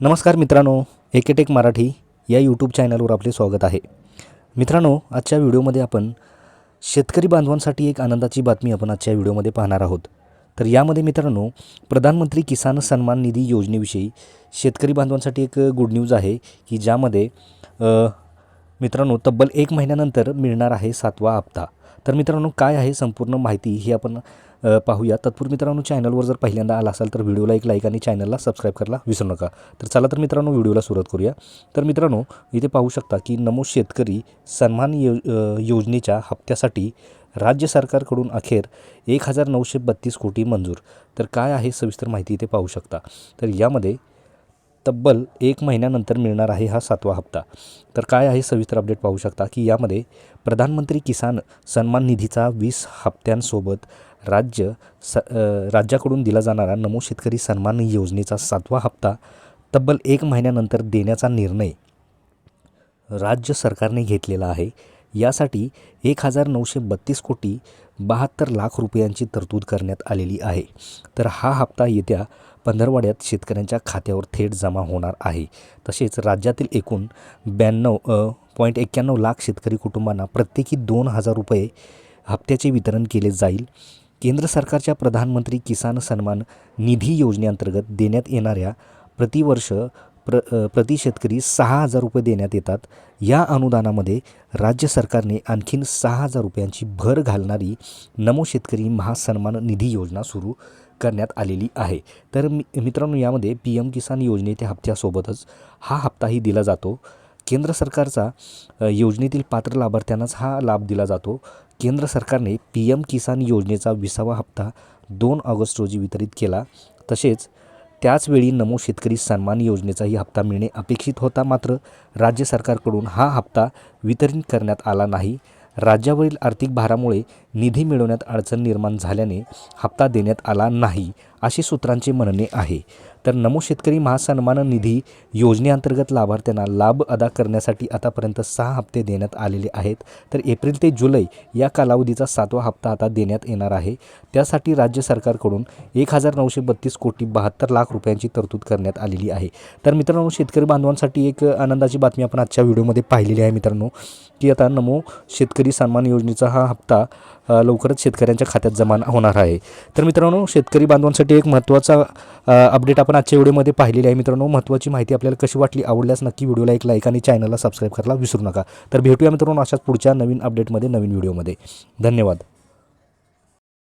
नमस्कार मित्रांनो एकेटेक मराठी या यूट्यूब चॅनलवर आपले स्वागत आहे. मित्रांनो आजच्या व्हिडिओमध्ये आपण शेतकरी बांधवांसाठी एक आनंदाची बातमी आपण आजच्या व्हिडिओमध्ये पाहणार आहोत. तर यामध्ये मित्रांनो प्रधानमंत्री किसान सन्मान निधी योजनेविषयी शेतकरी बांधवांसाठी एक गुड न्यूज आहे की ज्यामध्ये मित्रांनो तब्बल एक महिन्यानंतर मिळणार आहे सातवा हप्ता. तर मित्रांनो काय आहे संपूर्ण माहिती ही आपण पाहूया. तत्पूर्वी मित्रांनो चॅनलवर जर पहिल्यांदा आला असाल तर व्हिडिओला एक लाईक आणि चॅनलला सबस्क्राईब करायला विसरू नका. तर चला तर मित्रांनो व्हिडिओला सुरुवात करूया. तर मित्रांनो इथे पाहू शकता की नमो शेतकरी सन्मान यो योजनेच्या हप्त्यासाठी राज्य सरकारकडून अखेर एक हजार नऊशे बत्तीस कोटी मंजूर. तर काय आहे सविस्तर माहिती इथे पाहू शकता. तर यामध्ये तब्बल एक महिन्यानंतर मिळणार आहे हा सातवा हप्ता. तर काय आहे सविस्तर अपडेट पाहू शकता की यामध्ये प्रधानमंत्री किसान सन्मान निधीचा वीस हप्त्यांसोबत राज्य स राज्याकडून दिला जाणारा नमो शेतकरी सन्मान योजनेचा सातवा हप्ता तब्बल एक महिन्यानंतर देण्याचा निर्णय राज्य सरकारने घेतलेला आहे. यासाठी एक हजार नऊशे बत्तीस कोटी बहात्तर लाख रुपयांची तरतूद करण्यात आलेली आहे. तर हा हप्ता येत्या पंधरवाड्यात शेतकऱ्यांच्या खात्यावर थेट जमा होणार आहे. तसेच राज्यातील एकूण ब्याण्णव पॉईंट एक्क्याण्णव लाख शेतकरी कुटुंबांना प्रत्येकी दोन हजार रुपये हप्त्याचे वितरण केले जाईल. केंद्र सरकारच्या प्रधानमंत्री किसान सन्मान निधी योजनेअंतर्गत देण्यात येणाऱ्या प्रतिवर्ष प्र प्रति शेतकरी सहा हजार रुपये देण्यात येतात. या अनुदानामध्ये राज्य सरकारने आणखीन सहा हजार रुपयांची भर घालणारी नमो शेतकरी महासन्मान निधी योजना सुरू करण्यात आलेली आहे. तर मि मित्रांनो यामध्ये पी एम किसान योजनेच्या हप्त्यासोबतच हा हप्ताही दिला जातो. केंद्र सरकारचा योजनेतील पात्र लाभार्थ्यांनाच हा लाभ दिला जातो. केंद्र सरकारने पी एम किसान योजनेचा विसावा हप्ता दोन ऑगस्ट रोजी वितरित केला. तसेच त्याचवेळी नमो शेतकरी सन्मान योजनेचाही हप्ता मिळणे अपेक्षित होता. मात्र राज्य सरकारकडून हा हप्ता वितरित करण्यात आला नाही. राज्यावरील आर्थिक भारामुळे निधी मिळवण्यात अडचण निर्माण झाल्याने हप्ता देण्यात आला नाही असे सूत्रांचे म्हणणे आहे. तर नमो शेतकरी महासन्मान निधी योजनेअंतर्गत लाभार्थ्यांना लाभ अदा करण्यासाठी आतापर्यंत सहा हप्ते देण्यात आलेले आहेत. तर एप्रिल ते जुलै या कालावधीचा सातवा हप्ता आता देण्यात येणार आहे. त्यासाठी राज्य सरकारकडून एक हजार नऊशे बत्तीस कोटी बहात्तर लाख रुपयांची तरतूद करण्यात आलेली आहे. तर मित्रांनो शेतकरी बांधवांसाठी एक आनंदाची बातमी आपण आजच्या व्हिडिओमध्ये पाहिलेली आहे मित्रांनो की आता नमो शेतकरी सन्मान योजनेचा हा हप्ता लवकरच शेतकऱ्यांच्या खात्यात जमा होणार आहे. तर मित्रांनो शेतकरी बांधवांसाठी एक महत्त्वाचा अपडेट आपण आजच्या व्हिडिओमध्ये पाहिलेली आहे. मित्रांनो महत्त्वाची माहिती आपल्याला कशी वाटली आवडल्यास नक्की व्हिडिओला एक लाईक आणि चॅनलला सबस्क्राईब करायला विसरू नका. तर भेटूया मित्रांनो अशाच पुढच्या नवीन अपडेटमध्ये नवीन व्हिडिओमध्ये. धन्यवाद.